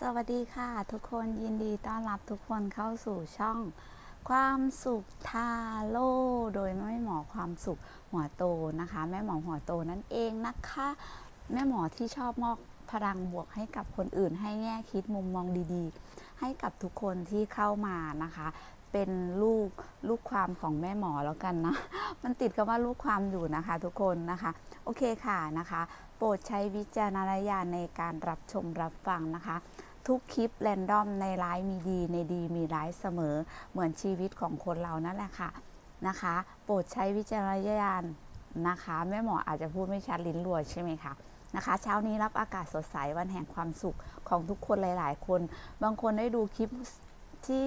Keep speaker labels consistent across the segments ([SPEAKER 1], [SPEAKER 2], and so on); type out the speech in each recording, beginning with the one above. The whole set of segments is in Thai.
[SPEAKER 1] สวัสดีค่ะ ทุกคนยินดีต้อนรับทุกคนเข้าสู่ช่อง ความสุขทาโร่โดยแม่หมอความสุขหัวโตนะคะ แม่หมอหัวโตนั่นเองนะคะ แม่หมอที่ชอบมอบพลังบวกให้กับคนอื่น ให้แง่คิดมุมมองดีๆ ให้กับทุกคนที่เข้ามานะคะ เป็นลูกลูกความของแม่หมอแล้วกันนะมันติดกับว่าลูกความอยู่นะคะทุกคนนะคะ โอเคค่ะนะคะ โปรดใช้วิจารณญาณในการรับชมรับฟังนะคะ ทุกคลิปแรนดอมในร้ายมีดี ในดีมีร้ายเสมอ เหมือนชีวิตของคนเรานั่นแหละค่ะนะคะ โปรดใช้วิจารณญาณนะคะ แม่หมออาจจะพูดไม่ชัดลิ้นรัวใช่ไหมคะนะคะเช้านี้รับอากาศสดใสวันแห่งความสุขของทุกคนหลาย ๆ คน บางคนได้ดูคลิปที่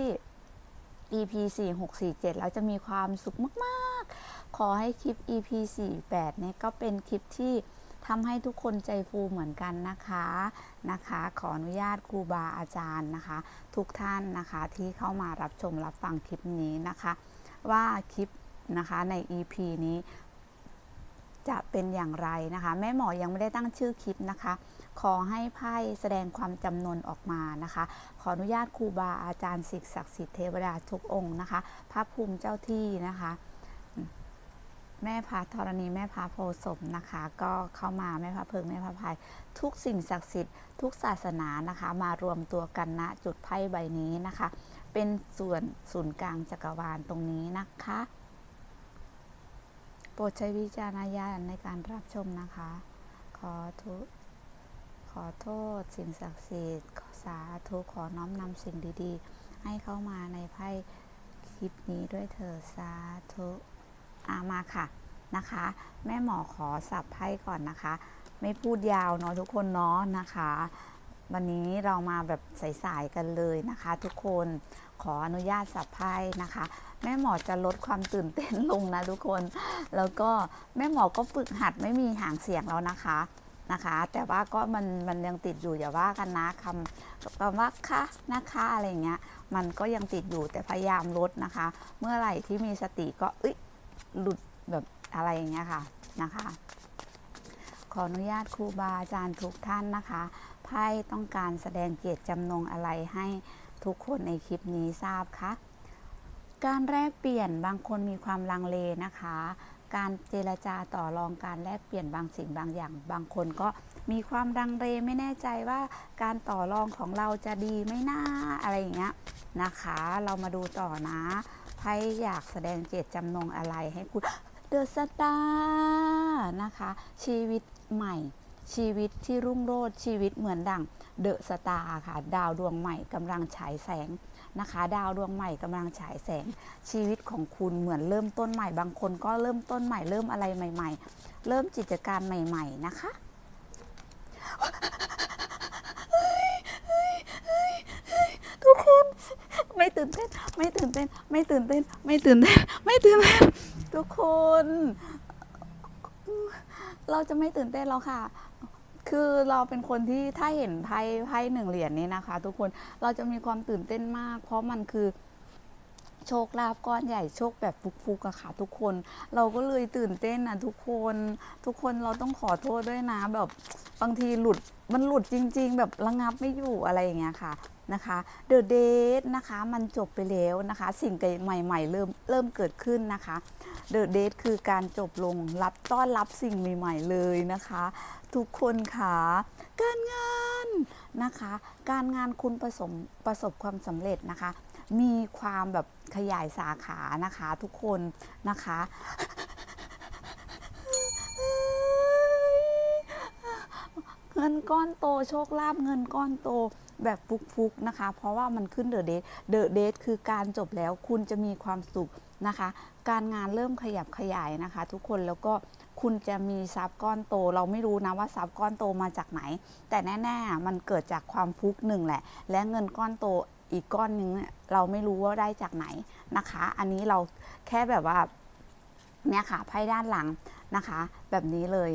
[SPEAKER 1] EP 4 6 4 7 แล้วจะมีความสุขมาก ๆ ขอให้คลิป EP 4 8เนี่ยก็เป็นคลิปที่ ทำให้ทุกคนใจฟูเหมือนกันนะคะนะคะ ขออนุญาตครูบาอาจารย์นะคะ ทุกท่านนะคะที่เข้ามารับชมรับฟังคลิปนี้นะคะ ว่าคลิปนะคะใน EP นี้จะเป็นอย่างไรนะคะ แม่หมอยังไม่ได้ตั้งชื่อคลิปนะคะ ขอให้ไพ่แสดงความจำนวนออกมานะคะ ขออนุญาตครูบาอาจารย์ศิษย์ศักดิ์สิทธิ์เทวดาทุกองค์นะคะ พระภูมิเจ้าที่นะคะ แม่พระธรณีแม่พระโพธิ์ศพนะคะ ก็เข้ามาแม่พระเพิงแม่พระพาย ทุกสิ่งศักดิ์สิทธิ์ทุกศาสนานะคะ มารวมตัวกันณจุดไพ่ใบนี้นะคะ เป็นส่วนศูนย์กลางจักรวาลตรงนี้นะคะ โปรดใช้วิจารณญาณในการรับชมนะคะ ขอทุขอโทษสิ่งศักดิ์สิทธิ์ขอสาธุขอน้อมนำสิ่งดีๆ ให้เข้ามาในไพ่คลิปนี้ด้วยเถิดสาธุ อามาค่ะนะคะ แม่หมอขอสับไพ่ก่อนนะคะ ไม่พูดยาวเนาะทุกคนเนาะนะคะ วันนี้เรามาแบบสายๆกันเลยนะคะ ทุกคนขออนุญาตสับไพ่นะคะ แม่หมอจะลดความตื่นเต้นลงนะทุกคน แล้วก็แม่หมอก็ฝึกหัดไม่มีหางเสียงแล้วนะคะนะคะ แต่ว่าก็มันมันยังติดอยู่อย่าว่ากันนะคำคำว่าคะนะคะอะไรเงี้ย มันก็ยังติดอยู่แต่พยายามลดนะคะ เมื่อไหร่ที่มีสติก็เอ้ย หลุดแบบอะไรอย่างเงี้ยค่ะนะคะ ขออนุญาตครูบาอาจารย์ทุกท่านนะคะไพ่ต้องการแสดงเจตจำนงอะไรให้ทุกคนในคลิปนี้ทราบคะการแลกเปลี่ยนบางคนมีความลังเลนะคะ การเจรจาต่อรองการแลกเปลี่ยนบางสิ่งบางอย่าง บางคนก็มีความลังเลไม่แน่ใจว่าการต่อรองของเราจะดีไม่น่าอะไรอย่างเงี้ยนะคะ เรามาดูต่อนะ ไพ่อยากแสดงเจตจำนงอะไรให้คุณเดอะสตาร์นะคะ ชีวิตใหม่ ชีวิตที่รุ่งโรจน์ชีวิตเหมือนดั่งเดอะสตาร์ค่ะ ดาวดวงใหม่กำลังฉายแสงนะคะ ดาวดวงใหม่กำลังฉายแสง ชีวิตของคุณเหมือนเริ่มต้นใหม่ บางคนก็เริ่มต้นใหม่ เริ่มอะไรใหม่ ๆ เริ่มกิจการใหม่ ๆ นะคะ ทุกคน ไม่ตื่นเต้น ไม่ตื่นเต้น ไม่ตื่นเต้น ไม่ตื่นเต้น ไม่ตื่นเต้น ทุกคน เราจะไม่ตื่นเต้นแล้วค่ะ คือเราเป็นคนที่ถ้าเห็นไพ่ไพ่หนึ่งเหรียญนี้นะคะ ทุกคน เราจะมีความตื่นเต้นมาก เพราะมันคือโชคลาภก้อนใหญ่โชคแบบฟุกๆอะค่ะ ทุกคน เราก็เลยตื่นเต้นนะทุกคน ทุกคนเราต้องขอโทษด้วยนะแบบบางทีหลุดมันหลุดจริง ๆ แบบระงับไม่อยู่อะไรอย่างเงี้ยค่ะ นะคะเดอะเดทนะคะมันจบไปแล้วนะคะ สิ่งใหม่ๆเริ่มเริ่มเกิดขึ้นนะคะเดอะเดทคือการจบลงรับต้อนรับสิ่งใหม่ ๆ เลยนะคะ ทุกคนค่ะการงานนะคะ การงานคุณประสมประสบความสำเร็จนะคะ มีความแบบขยายสาขานะคะทุกคนนะคะเงินก้อนโตโชคลาภเงินก้อนโต แบบฟุกๆนะคะ เพราะว่ามันขึ้นเดอะเดทเดอะเดทคือการจบแล้วคุณจะมีความสุขนะคะ การงานเริ่มขยับขยายนะคะ ทุกคนแล้วก็คุณจะมีทรัพย์ก้อนโต เราไม่รู้นะว่าทรัพย์ก้อนโตมาจากไหน แต่แน่ๆมันเกิดจากความฟุกหนึ่งแหละ และเงินก้อนโตอีกก้อนหนึงเนี่ยเราไม่รู้ว่าได้จากไหนนะคะ อันนี้เราแค่แบบว่าเนี่ยค่ะไพ่ด้านหลังนะคะ แบบนี้เลย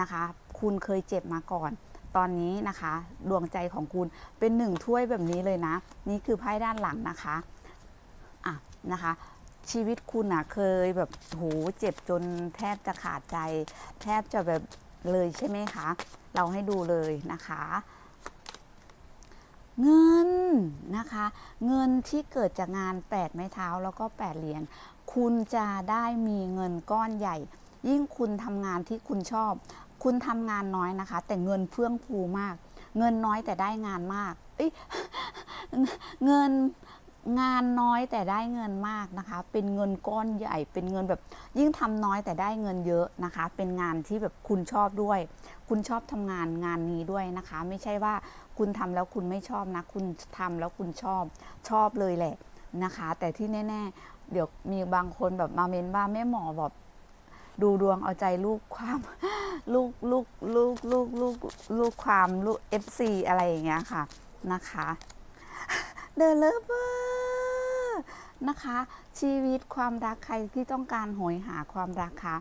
[SPEAKER 1] นะคะ คุณเคยเจ็บมาก่อน ตอนนี้นะคะ ดวงใจของคุณเป็นหนึ่งถ้วยแบบนี้เลยนะ นี่คือไพ่ด้านหลังนะคะอะนะคะชีวิตคุณอะเคยแบบโหเจ็บจนแทบจะขาดใจ แทบจะแบบเลยใช่ไหมคะ เราให้ดูเลยนะคะ เงินนะคะ เงินที่เกิดจากงาน8ไม้เท้าแล้วก็8เหรียญคุณจะได้มีเงินก้อนใหญ่ ยิ่งคุณทำงานที่คุณชอบ คุณทำงานน้อยนะคะ แต่เงินเฟื่องฟูมาก เงินน้อยแต่ได้งานมาก เอ้ยเงินงานน้อยแต่ได้เงินมากนะคะ เป็นเงินก้อนใหญ่ เป็นเงินแบบยิ่งทำน้อยแต่ได้เงินเยอะนะคะ เป็นงานที่แบบคุณชอบด้วย คุณชอบทำงานงานนี้ด้วยนะคะ ไม่ใช่ว่าคุณทำแล้วคุณไม่ชอบนะ คุณทำแล้วคุณชอบชอบเลยแหละนะคะ แต่ที่แน่ ๆ เดี๋ยวมีบางคนแบบมาเมนว่าแม่หมอแบบ ดูดวงเอาใจลูกความลูกลูกลูกลูกลูกลูกความลูก FC อะไรอย่างเงี้ยค่ะนะคะ The Lover นะคะ ชีวิตความรักใครที่ต้องการโหยหาความรักคะ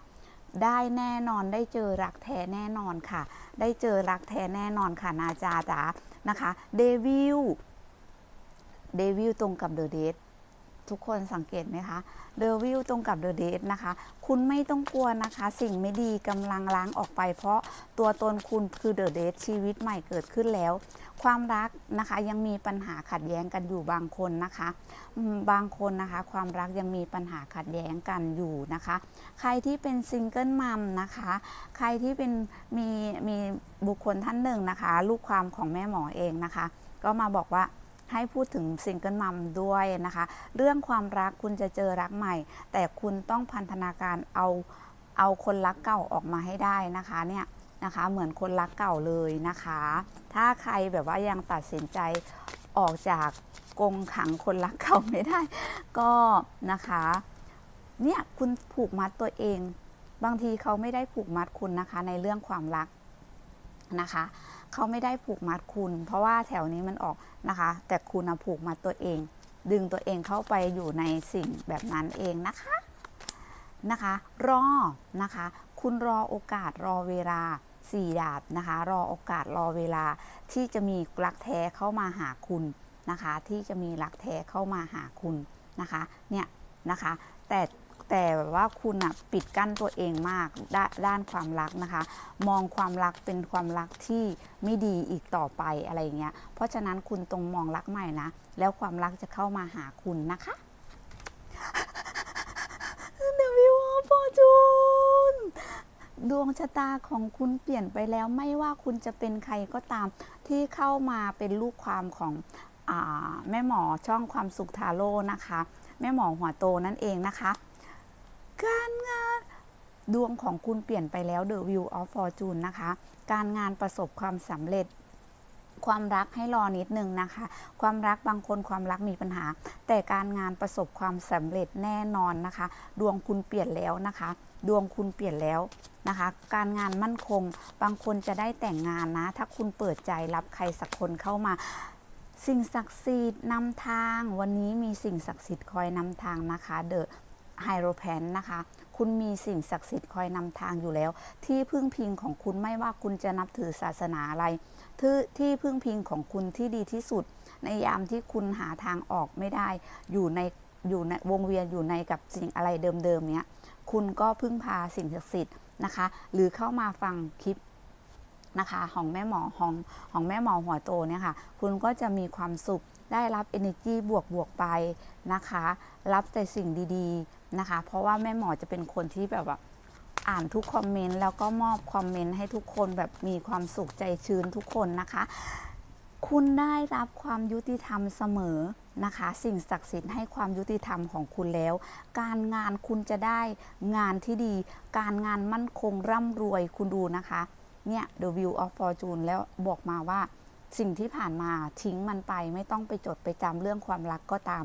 [SPEAKER 1] ได้แน่นอนได้เจอรักแท้แน่นอนค่ะ ได้เจอรักแท้แน่นอนค่ะนาจาจ๋านะคะเดวิลเดวิลตรงกับเดอะเดท ทุกคนสังเกตไหมคะเดวิลตรงกับเดอะเดทนะคะ คุณไม่ต้องกลัวนะคะ สิ่งไม่ดีกำลังล้างออกไป เพราะตัวตนคุณคือเดอะเดทชีวิตใหม่เกิดขึ้นแล้ว ความรักนะคะยังมีปัญหาขัดแย้งกันอยู่บางคนนะคะ บางคนนะคะ ความรักยังมีปัญหาขัดแย้งกันอยู่นะคะ ใครที่เป็นซิงเกิลมัมนะคะ ใครที่เป็นมีมีบุคคลท่านหนึ่งนะคะ ลูกความของแม่หมอเองนะคะ ก็มาบอกว่า ให้พูดถึงซิงเกิลมัมด้วยนะคะ เรื่องความรักคุณจะเจอรักใหม่ แต่คุณต้องพันธนาการเอาเอาคนรักเก่าออกมาให้ได้นะคะเนี่ยนะคะ เหมือนคนรักเก่าเลยนะคะ ถ้าใครแบบว่ายังตัดสินใจออกจากกรงขังคนรักเก่าไม่ได้ ก็นะคะเนี่ยคุณผูกมัดตัวเอง บางทีเขาไม่ได้ผูกมัดคุณนะคะในเรื่องความรักนะคะ เขาไม่ได้ผูกมัดคุณ เพราะว่าแถวนี้มันออกนะคะ แต่คุณผูกมัดตัวเอง ดึงตัวเองเข้าไปอยู่ในสิ่งแบบนั้นเองนะคะนะคะ รอนะคะ คุณรอโอกาสรอเวลาสี่ดาบนะคะ รอโอกาสรอเวลาที่จะมีรักแท้เข้ามาหาคุณนะคะ ที่จะมีรักแท้เข้ามาหาคุณนะคะเนี่ยนะคะ แต่ แต่แบบว่าคุณอะปิดกั้นตัวเองมากดด้านความรักนะคะ มองความรักเป็นความรักที่ไม่ดีอีกต่อไปอะไรเงี้ย เพราะฉะนั้นคุณตรงมองรักใหม่นะ แล้วความรักจะเข้ามาหาคุณนะคะ The Wheel of Fortune ดวงชะตาของคุณเปลี่ยนไปแล้วไม่ว่าคุณจะเป็นใครก็ตาม ที่เข้ามาเป็นลูกความของอแม่หมอช่องความสุขทาโร่นะคะ แม่หมอหัวโตนั่นเองนะคะ การงานดวงของคุณเปลี่ยนไปแล้ว The Wheel of Fortune นะคะ การงานประสบความสำเร็จ ความรักให้รอนิดนึงนะคะ ความรักบางคนความรักมีปัญหา แต่การงานประสบความสำเร็จแน่นอนนะคะ ดวงคุณเปลี่ยนแล้วนะคะ ดวงคุณเปลี่ยนแล้วนะคะ การงานมั่นคง บางคนจะได้แต่งงานนะ ถ้าคุณเปิดใจรับใครสักคนเข้ามาสิ่งศักดิ์สิทธิ์นำทางวันนี้มีสิ่งศักดิ์สิทธิ์คอยนำทางนะคะเดอะ ไฮโรแพนนะคะ คุณมีสิ่งศักดิ์สิทธิ์คอยนำทางอยู่แล้ว ที่พึ่งพิงของคุณไม่ว่าคุณจะนับถือศาสนาอะไรที่ที่พึ่งพิงของคุณที่ดีที่สุด ในยามที่คุณหาทางออกไม่ได้ อยู่ในอยู่ในวงเวียนอยู่ในกับสิ่งอะไรเดิมๆเนี้ยคุณก็พึ่งพาสิ่งศักดิ์สิทธิ์นะคะ หรือเข้ามาฟังคลิปนะคะของแม่หมอของของแม่หมอหัวโตเนี่ยค่ะ คุณก็จะมีความสุขได้รับ energy บวกบวกไปนะคะ รับแต่สิ่งดีๆ นะคะ เพราะว่าแม่หมอจะเป็นคนที่แบบว่าอ่านทุกคอมเมนต์แล้วก็มอบคอมเมนต์ให้ทุกคนแบบมีความสุขใจชื้นทุกคนนะคะ คุณได้รับความยุติธรรมเสมอนะคะ สิ่งศักดิ์สิทธิ์ให้ความยุติธรรมของคุณแล้ว การงานคุณจะได้งานที่ดี การงานมั่นคงร่ำรวยคุณดูนะคะเนี่ย The View of Fortune แล้วบอกมาว่าสิ่งที่ผ่านมาทิ้งมันไปไม่ต้องไปจดไปจำเรื่องความรักก็ตาม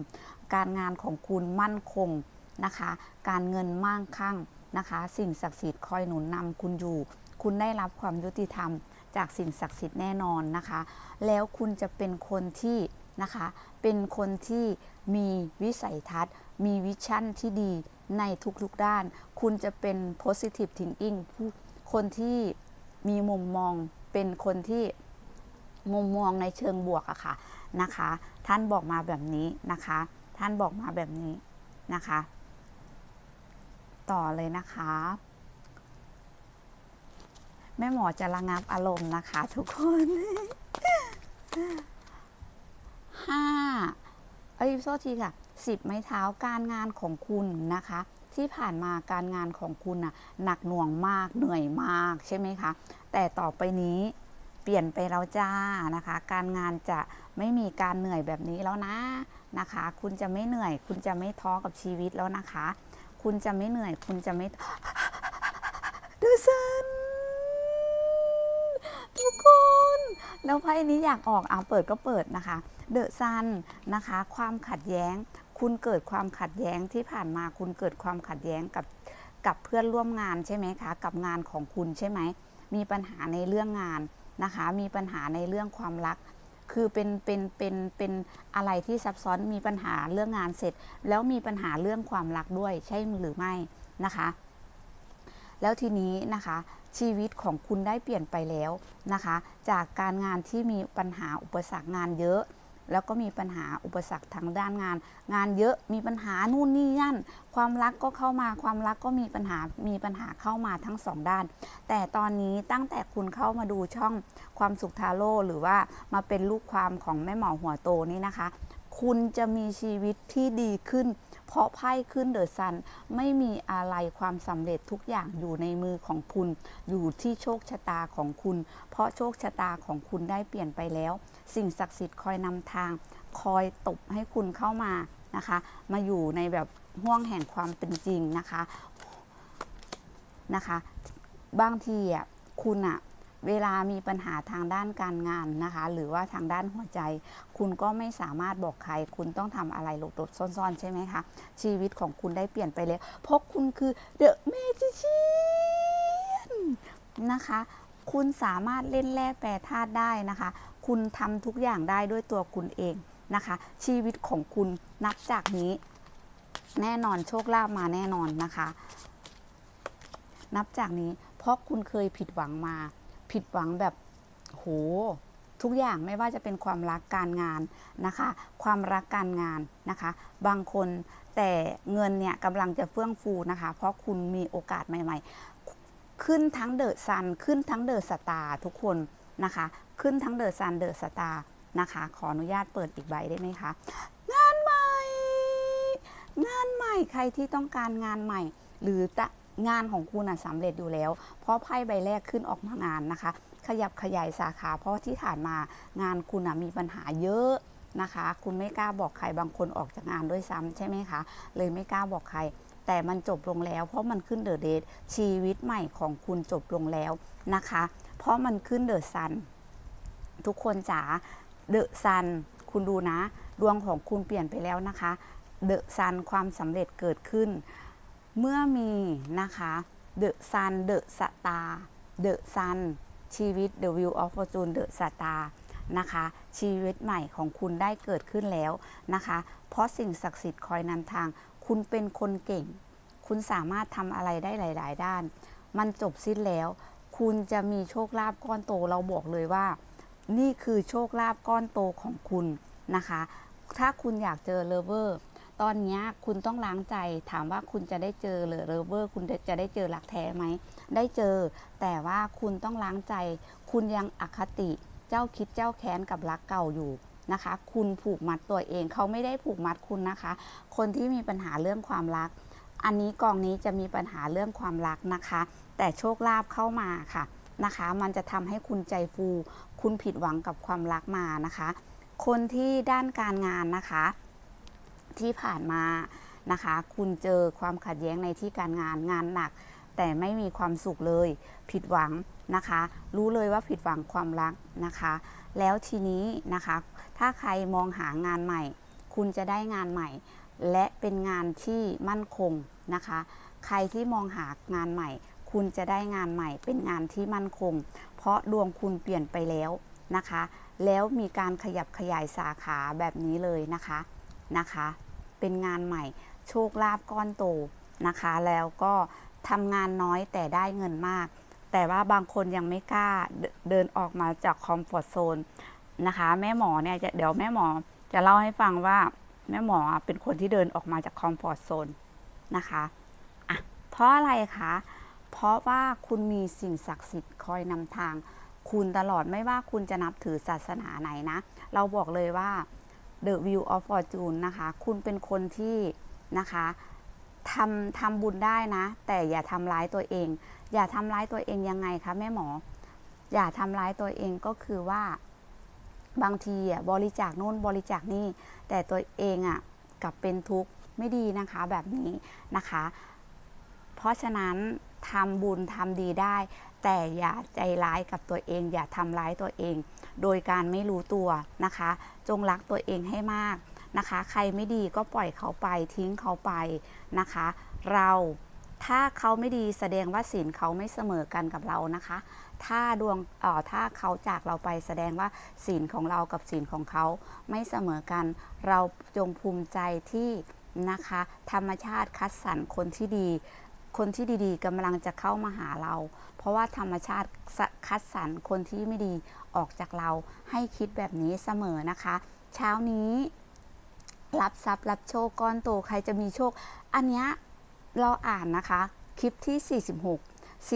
[SPEAKER 1] การงานของคุณมั่นคง นะคะ การเงินมั่งคั่งนะคะ สิ่งศักดิ์สิทธิ์คอยหนุนนำคุณอยู่ คุณได้รับความยุติธรรม จากสิ่งศักดิ์สิทธิ์แน่นอนนะคะ แล้วคุณจะเป็นคนที่นะคะ เป็นคนที่มีวิสัยทัศน์ มีวิชั่นที่ดีในทุกๆด้าน คุณจะเป็น positive thinking ผู้คนที่มีมุมมองเป็นคนที่มุมมองในเชิงบวกอะค่ะนะคะ ท่านบอกมาแบบนี้นะคะ ท่านบอกมาแบบนี้นะคะ ต่อเลยนะคะ แม่หมอจะระงับอารมณ์นะคะ ทุกคนห้าไอ้โทษทีค่ะสิบไม้เท้าการงานของคุณนะคะ ที่ผ่านมาการงานของคุณน่ะหนักหน่วงมากเหนื่อยมากใช่ไหมคะ แต่ต่อไปนี้เปลี่ยนไปแล้วจ้านะคะ การงานจะไม่มีการเหนื่อยแบบนี้แล้วนะนะคะ คุณจะไม่เหนื่อย คุณจะไม่ท้อกับชีวิตแล้วนะคะ คุณจะไม่เหนื่อย คุณจะไม่เดซันทุกคน แล้วไพ่นี้อยากออกเอะเปิดก็เปิดนะคะ เดอะซันนะคะ ความขัดแย้ง คุณเกิดความขัดแย้งที่ผ่านมาคุณเกิดความขัดแย้งกับกับเพื่อนร่วมงานใช่ไหมคะ กับงานของคุณใช่ไหม มีปัญหาในเรื่องงานนะคะ มีปัญหาในเรื่องความรัก คือเป็นเป็นเป็นเป็นอะไรที่ซับซ้อนมีปัญหาเรื่องงานเสร็จ แล้วมีปัญหาเรื่องความรักด้วยใช่หรือไม่นะคะ แล้วทีนี้นะคะ ชีวิตของคุณได้เปลี่ยนไปแล้วนะคะ จากการงานที่มีปัญหาอุปสรรคงานเยอะ แล้วก็มีปัญหาอุปสรรคทางด้านงาน งานเยอะมีปัญหานู่นนี่นั่น ความรักก็เข้ามาความรักก็มีปัญหามีปัญหาเข้ามาทั้งสองด้าน แต่ตอนนี้ตั้งแต่คุณเข้ามาดูช่องความสุขทาโร่หรือว่ามาเป็นลูกความของแม่หมอหัวโตนี่นะคะ คุณจะมีชีวิตที่ดีขึ้น เพราะไพ่ขึ้นเดอะซันไม่มีอะไรความสำเร็จทุกอย่างอยู่ในมือของคุณ อยู่ที่โชคชะตาของคุณ เพราะโชคชะตาของคุณได้เปลี่ยนไปแล้ว สิ่งศักดิ์สิทธิ์คอยนำทาง คอยตบให้คุณเข้ามานะคะ มาอยู่ในแบบห่วงแห่งความเป็นจริงนะคะนะคะ บางทีอะคุณอะ เวลามีปัญหาทางด้านการงานนะคะ หรือว่าทางด้านหัวใจ คุณก็ไม่สามารถบอกใคร คุณต้องทำอะไรหลบๆซ่อนๆ ใช่ไหมคะ ชีวิตของคุณได้เปลี่ยนไปแล้วเพราะคุณคือเดอะเมจิเชียนนะคะ คุณสามารถเล่นแร่แปรธาตุได้นะคะ คุณทำทุกอย่างได้ด้วยตัวคุณเองนะคะ ชีวิตของคุณนับจากนี้ แน่นอนโชคลาภมาแน่นอนนะคะ นับจากนี้เพราะคุณเคยผิดหวังมา ผิดหวังแบบโหทุกอย่างไม่ว่าจะเป็นความรักการงานนะคะ ความรักการงานนะคะ บางคนแต่เงินเนี่ยกำลังจะเฟื่องฟูนะคะ เพราะคุณมีโอกาสใหม่ ๆ ขึ้นทั้งเดอะซันขึ้นทั้งเดอะสตาร์ทุกคนนะคะ ขึ้นทั้งเดอะซันเดอะสตาร์นะคะ ขออนุญาตเปิดอีกใบได้ไหมคะ งานใหม่ งานใหม่ใครที่ต้องการงานใหม่ หรือ งานของคุณน่ะสำเร็จอยู่แล้ว เพราะไพ่ใบแรกขึ้นออกมางานนะคะ ขยับขยายสาขาเพราะที่ผ่านมางานคุณน่ะมีปัญหาเยอะนะคะ คุณไม่กล้าบอกใครบางคนออกจากงานด้วยซ้ำใช่ไหมคะ เลยไม่กล้าบอกใคร แต่มันจบลงแล้วเพราะมันขึ้นเดอะเดทชีวิตใหม่ของคุณจบลงแล้วนะคะ เพราะมันขึ้นเดอะซันทุกคนจ๋าเดอะซันคุณดูนะ ดวงของคุณเปลี่ยนไปแล้วนะคะ เดอะซันความสำเร็จเกิดขึ้น เมื่อมีนะคะเดอะซันเดอะสตาร์เดอะซันชีวิต The Wheel of Fortune The Star นะคะ ชีวิตใหม่ของคุณได้เกิดขึ้นแล้วนะคะ เพราะสิ่งศักดิ์สิทธิ์คอยนำทาง คุณเป็นคนเก่ง คุณสามารถทำอะไรได้หลาย ๆ ด้าน มันจบสิ้นแล้ว คุณจะมีโชคลาภก้อนโตเราบอกเลยว่า นี่คือโชคลาภก้อนโตของคุณนะคะ ถ้าคุณอยากเจอเลเวอร์ ตอนนี้คุณต้องล้างใจถามว่าคุณจะได้เจอหรือเลเวอร์ คุณจะได้เจอหลักแท้ไหม ได้เจอ แต่ว่าคุณต้องล้างใจ คุณยังอคติเจ้าคิดเจ้าแค้นกับรักเก่าอยู่นะคะ คุณผูกมัดตัวเองเขาไม่ได้ผูกมัดคุณนะคะ คนที่มีปัญหาเรื่องความรัก อันนี้กองนี้จะมีปัญหาเรื่องความรักนะคะ แต่โชคลาภเข้ามาค่ะนะคะ มันจะทำให้คุณใจฟู คุณผิดหวังกับความรักมานะคะ คนที่ด้านการงานนะคะ ที่ผ่านมานะคะ คุณเจอความขัดแย้งในที่การงานงานหนัก แต่ไม่มีความสุขเลย ผิดหวังนะคะ รู้เลยว่าผิดหวังความรักนะคะ แล้วทีนี้นะคะ ถ้าใครมองหางานใหม่ คุณจะได้งานใหม่ และเป็นงานที่มั่นคงนะคะ ใครที่มองหางานใหม่ คุณจะได้งานใหม่ เป็นงานที่มั่นคง เพราะดวงคุณเปลี่ยนไปแล้วนะคะ แล้วมีการขยับขยายสาขาแบบนี้เลยนะคะ นะคะ เป็นงานใหม่โชคลาภก้อนโตนะคะ แล้วก็ทำงานน้อยแต่ได้เงินมาก แต่ว่าบางคนยังไม่กล้าเดินออกมาจากคอมฟอร์ทโซนนะคะ แม่หมอเนี่ยจะเดี๋ยวแม่หมอจะเล่าให้ฟังว่าแม่หมอเป็นคนที่เดินออกมาจากคอมฟอร์ทโซนนะคะอะเพราะอะไรคะ เพราะว่าคุณมีสิ่งศักดิ์สิทธิ์คอยนำทาง คุณตลอดไม่ว่าคุณจะนับถือศาสนาไหนนะ เราบอกเลยว่า The View of Fortune นะคะ คุณเป็นคนที่นะคะทำทำบุญได้นะ แต่อย่าทำร้ายตัวเอง อย่าทำร้ายตัวเองยังไงคะแม่หมอ อย่าทำร้ายตัวเองก็คือว่า บางทีอะบริจาคนู่นบริจาคนี่แต่ตัวเองอะกลับเป็นทุกข์ไม่ดีนะคะแบบนี้นะคะ เพราะฉะนั้นทำบุญทำดีได้ แต่อย่าใจร้ายกับตัวเอง อย่าทำร้ายตัวเอง โดยการไม่รู้ตัวนะคะ จงรักตัวเองให้มากนะคะ ใครไม่ดีก็ปล่อยเขาไปทิ้งเขาไปนะคะ เราถ้าเขาไม่ดีแสดงว่าศีลเขาไม่เสมอกันกับเรานะคะ ถ้าดวงเอ่อถ้าเขาจากเราไปแสดงว่าศีลของเรากับศีลของเขาไม่เสมอกัน เราจงภูมิใจที่นะคะ ธรรมชาติคัดสรรคนที่ดี คนที่ดีๆกำลังจะเข้ามาหาเรา เพราะว่าธรรมชาติคัดสรรคนที่ไม่ดีออกจากเราให้คิดแบบนี้เสมอนะคะ เช้านี้รับทรัพย์รับโชคก้อนโตใครจะมีโชค อันนี้เราอ่านนะคะ คลิปที่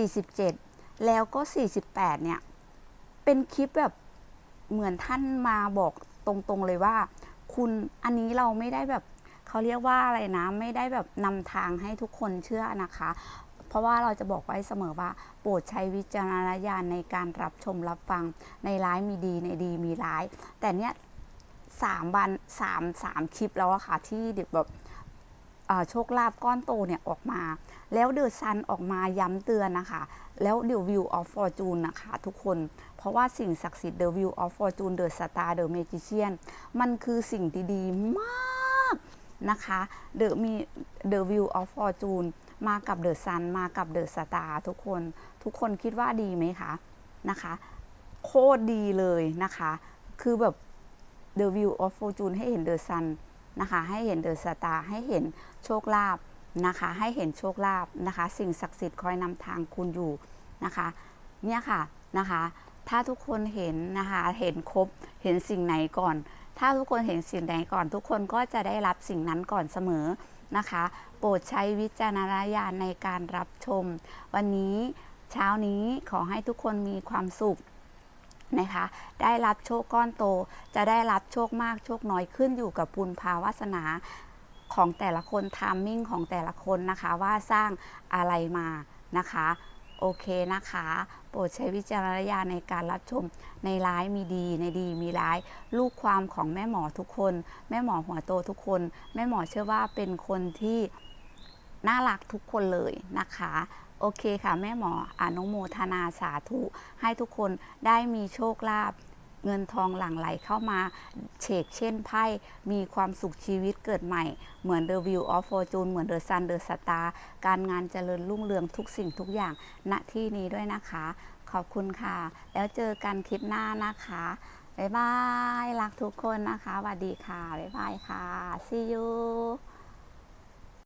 [SPEAKER 1] 46 47 แล้วก็ 48 เนี่ย เป็นคลิปแบบเหมือนท่านมาบอกตรงๆเลยว่า คุณอันนี้เราไม่ได้แบบเขาเรียกว่าอะไรนะ ไม่ได้แบบนำทางให้ทุกคนเชื่อนะคะ ราะว่าเราจะบอกไว้เสมอว่า โปรดใช้วิจารณญาณในการรับชมรับฟังในร้ายมีดีในดีมีร้าย แต่เนี้ยสามวันสามสามคลิปแล้วอะค่ะที่เด็กแบบโชคลาภก้อนโตเนี่ยออกมา แล้วเดอะซันออกมาย้ำเตือนนะคะ แล้วเด e วิวออฟฟอร์จูนนะคะทุกคน เพราะว่าสิ่งศักดิ์สิทธิ์เด e วิวออฟฟอร์จูนเดอะสตาร์เดอะเมจิเชียนมันคือสิ่งดี ๆ มากนะคะเดอะมีเด e วิวออฟฟอร์จูน มากับเดอะซันมากับเดอะสตาร์ทุกคนทุกคนคิดว่าดีไหมคะนะคะ โคตรดีเลยนะคะ คือแบบ The View of Fortune ให้เห็น The Sun นนะคะให้เห็น The Star ให้เห็นโชคลาภนะคะให้เห็นโชคลาภนะคะ สิ่งศักดิ์สิทธิ์คอยนำทางคุณอยู่นะคะเนี่ยค่ะนะคะ ถ้าทุกคนเห็นนะคะเห็นครบเห็นสิ่งไหนก่อน ถ้าทุกคนเห็นสิ่งไหนก่อน ทุกคนก็จะได้รับสิ่งนั้นก่อนเสมอ นะคะ โปรดใช้วิจารณญาณในการรับชม วันนี้เช้านี้ขอให้ทุกคนมีความสุขนะคะ ได้รับโชคก้อนโต จะได้รับโชคมากโชคน้อยขึ้นอยู่กับบุญภาวาสนาของแต่ละคนทามมิ่งของแต่ละคนนะคะว่าสร้างอะไรมานะคะ โอเคนะคะ โปรดใช้วิจารณญาณในการรับชมในร้ายมีดีในดีมีร้าย ลูกความของแม่หมอทุกคน แม่หมอหัวโตทุกคน แม่หมอเชื่อว่าเป็นคนที่น่ารักทุกคนเลยนะคะ โอเคค่ะ แม่หมออนุโมทนาสาธุ ให้ทุกคนได้มีโชคลาภ เงินทองหลั่งไหลเข้ามาเฉกเช่นไพ่มีความสุขชีวิตเกิดใหม่ เหมือน The View of Fortune เหมือน The Sun The Star การงานเจริญรุ่งเรืองทุกสิ่งทุกอย่างณที่นี้ด้วยนะคะ ขอบคุณค่ะ แล้วเจอกันคลิปหน้านะคะบ๊ายบาย รักทุกคนนะคะสวัสดีค่ะ บ๊ายบายค่ะ see you